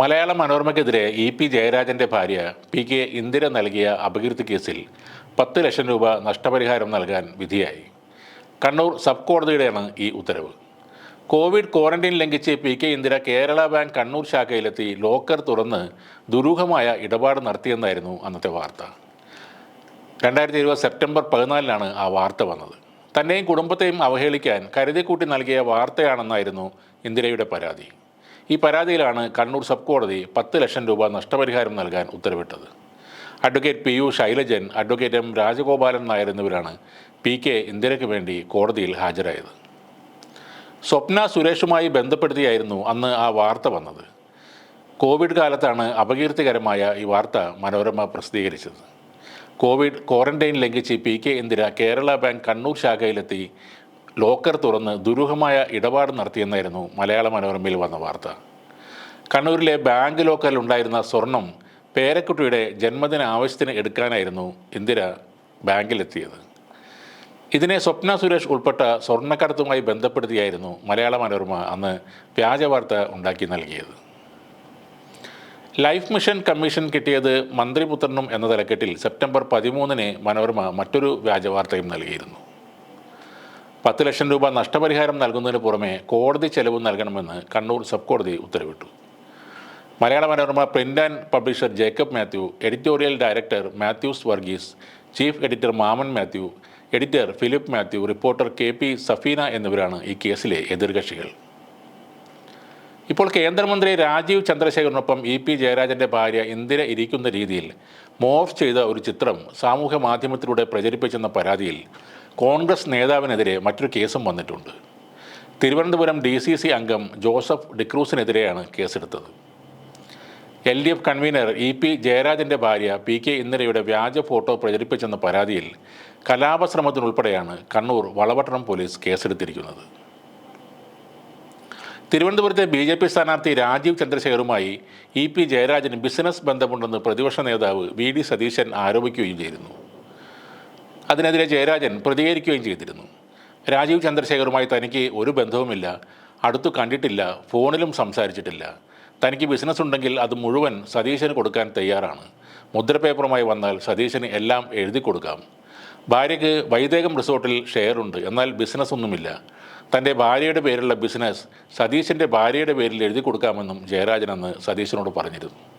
മലയാള മനോരമയ്ക്കെതിരെ E P ജയരാജന്റെ ഭാര്യ P K Indira നൽകിയ അപകീർത്തി കേസിൽ പത്ത് ലക്ഷം രൂപ നഷ്ടപരിഹാരം നൽകാൻ വിധിയായി. കണ്ണൂർ സബ് കോടതിയുടെയാണ് ഈ ഉത്തരവ്. കോവിഡ് ക്വാറന്റൈൻ ലംഘിച്ച് P K Indira Kerala bank Kannur ശാഖയിലെത്തി locker തുറന്ന് ദുരൂഹമായ ഇടപാട് നടത്തിയെന്നായിരുന്നു അന്നത്തെ വാർത്ത. രണ്ടായിരത്തി ഇരുപത് സെപ്റ്റംബർ പതിനാലിനാണ് ആ വാർത്ത വന്നത്. തന്നെയും കുടുംബത്തെയും അവഹേളിക്കാൻ കരുതിക്കൂട്ടി നൽകിയ വാർത്തയാണെന്നായിരുന്നു ഇന്ദിരയുടെ പരാതി. ഈ പരാതിയിലാണ് കണ്ണൂർ സബ് കോടതി പത്ത് ലക്ഷം രൂപ നഷ്ടപരിഹാരം നൽകാൻ ഉത്തരവിട്ടത്. Advocate P U Shailajan advocate M Rajagopalan Nair എന്നിവരാണ് പി കെ ഇന്ദിരയ്ക്ക് വേണ്ടി കോടതിയിൽ ഹാജരായത്. സ്വപ്ന സുരേഷുമായി ബന്ധപ്പെടുത്തിയായിരുന്നു അന്ന് ആ വാർത്ത വന്നത്. കോവിഡ് കാലത്താണ് അപകീർത്തികരമായ ഈ വാർത്ത മനോരമ പ്രസിദ്ധീകരിച്ചത്. കോവിഡ് ക്വാറന്റൈൻ ലംഘിച്ച് P K Indira Kerala bank Kannur ശാഖയിലെത്തി locker തുറന്ന് ദുരൂഹമായ ഇടപാട് നടത്തിയെന്നായിരുന്നു മലയാള മനോരമയിൽ വന്ന വാർത്ത. കണ്ണൂരിലെ ബാങ്ക് ലോക്കറിൽ ഉണ്ടായിരുന്ന സ്വർണം പേരക്കുട്ടിയുടെ ജന്മദിന ആവശ്യത്തിന് എടുക്കാനായിരുന്നു ഇന്ദിര ബാങ്കിലെത്തിയത്. ഇതിനെ സ്വപ്ന സുരേഷ് ഉൾപ്പെട്ട സ്വർണക്കടത്തുമായി ബന്ധപ്പെടുത്തിയായിരുന്നു മലയാള മനോരമ അന്ന് വ്യാജ വാർത്ത ഉണ്ടാക്കി നൽകിയത്. ലൈഫ് മിഷൻ കമ്മീഷൻ കിട്ടിയത് മന്ത്രിപുത്രനും എന്ന തലക്കെട്ടിൽ സെപ്റ്റംബർ പതിമൂന്നിന് മനോരമ മറ്റൊരു വ്യാജവാർത്തയും നൽകിയിരുന്നു. പത്ത് ലക്ഷം രൂപ നഷ്ടപരിഹാരം നൽകുന്നതിന് പുറമെ കോടതി ചെലവ് നൽകണമെന്ന് കണ്ണൂർ സബ് കോടതി ഉത്തരവിട്ടു. Malayala Manorama print and publisher Jacob Mathew editorial director Mathews Varghese chief editor Mammen Mathew editor Philip Mathew reporter K P Safeena എന്നിവരാണ് ഈ കേസിലെ എതിർകക്ഷികൾ. ഇപ്പോൾ കേന്ദ്രമന്ത്രി രാജീവ് ചന്ദ്രശേഖറിനൊപ്പം ഇ പി ജയരാജന്റെ ഭാര്യ ഇന്ദിര ഇരിക്കുന്ന രീതിയിൽ മോർഫ് ചെയ്ത ഒരു ചിത്രം സാമൂഹ്യ മാധ്യമത്തിലൂടെ പ്രചരിപ്പിച്ചെന്ന പരാതിയിൽ കോൺഗ്രസ് നേതാവിനെതിരെ മറ്റൊരു കേസും വന്നിട്ടുണ്ട്. തിരുവനന്തപുരം ഡി സി സി അംഗം ജോസഫ് ഡിക്രൂസിനെതിരെയാണ് കേസെടുത്തത്. L D F convener E P ജയരാജന്റെ ഭാര്യ പി കെ ഇന്ദിരയുടെ വ്യാജ ഫോട്ടോ പ്രചരിപ്പിച്ചെന്ന പരാതിയിൽ കലാപശ്രമത്തിനുൾപ്പെടെയാണ് കണ്ണൂർ വളപട്ടണം പോലീസ് കേസെടുത്തിരിക്കുന്നത്. തിരുവനന്തപുരത്തെ ബി ജെ പി സ്ഥാനാർത്ഥി രാജീവ് ചന്ദ്രശേഖറുമായി ഇ പി ജയരാജന് ബിസിനസ് ബന്ധമുണ്ടെന്ന് പ്രതിപക്ഷ നേതാവ് വി ഡി സതീശൻ ആരോപിക്കുകയും ചെയ്തിരുന്നു. അതിനെതിരെ ജയരാജൻ പ്രതികരിക്കുകയും ചെയ്തിരുന്നു. രാജീവ് ചന്ദ്രശേഖറുമായി തനിക്ക് ഒരു ബന്ധവുമില്ല. അടുത്തു കണ്ടിട്ടില്ല ഫോണിലും സംസാരിച്ചിട്ടില്ല. തനിക്ക് ബിസിനസ് ഉണ്ടെങ്കിൽ അത് മുഴുവൻ സതീശന് കൊടുക്കാൻ തയ്യാറാണ്. മുദ്രപേപ്പറുമായി വന്നാൽ സതീശന് എല്ലാം എഴുതി കൊടുക്കാം. ഭാര്യയ്ക്ക് വൈദേകം റിസോർട്ടിൽ ഷെയറുണ്ട് എന്നാൽ ബിസിനസ് ഒന്നുമില്ല. തന്റെ ഭാര്യയുടെ പേരിലുള്ള ബിസിനസ് സതീശന്റെ ഭാര്യയുടെ പേരിൽ എഴുതി കൊടുക്കാമെന്നും ജയരാജൻ അന്ന് സതീശനോട് പറഞ്ഞിരുന്നു.